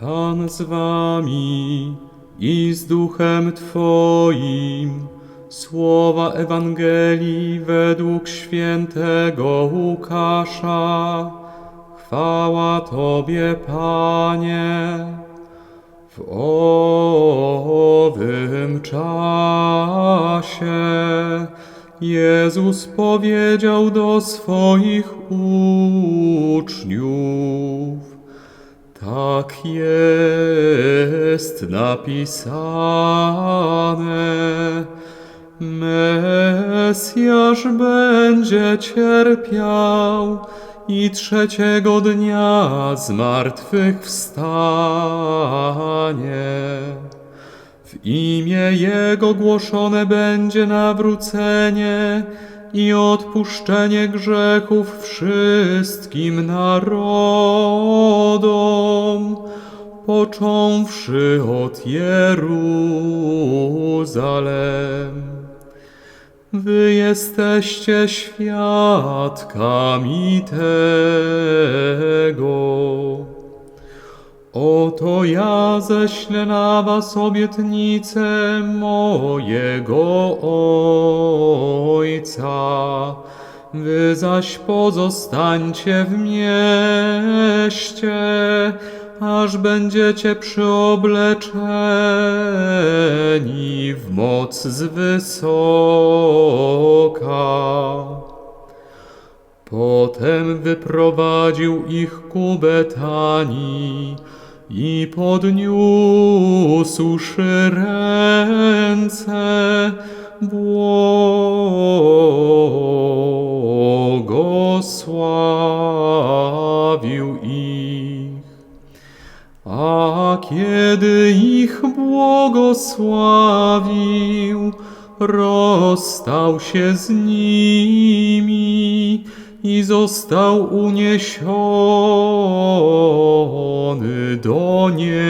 Pan z wami i z duchem Twoim. Słowa Ewangelii według świętego Łukasza. Chwała Tobie, Panie. W owym czasie Jezus powiedział do swoich uczniów: Tak jest napisane. Mesjasz będzie cierpiał i trzeciego dnia z martwych wstanie. W imię Jego głoszone będzie nawrócenie i odpuszczenie grzechów wszystkim narodom, począwszy od Jeruzalem. Wy jesteście świadkami tego. Oto ja ześlę na was obietnicę mojego Ojca. Wy zaś pozostańcie w mieście, aż będziecie przyobleczeni w moc z wysoka. Potem wyprowadził ich ku Betanii i podniósłszy ręce, błogosławił ich. Kiedy ich błogosławił, rozstał się z nimi i został uniesiony do nieba.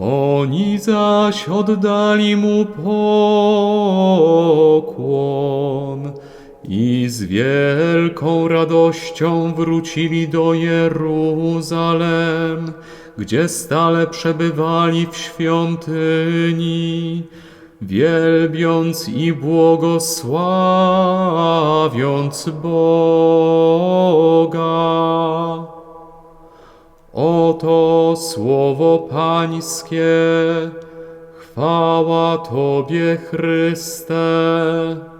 Oni zaś oddali mu pokłon i z wielką radością wrócili do Jeruzalem, gdzie stale przebywali w świątyni, wielbiąc i błogosławiąc Boga. Oto słowo Pańskie, chwała Tobie, Chryste.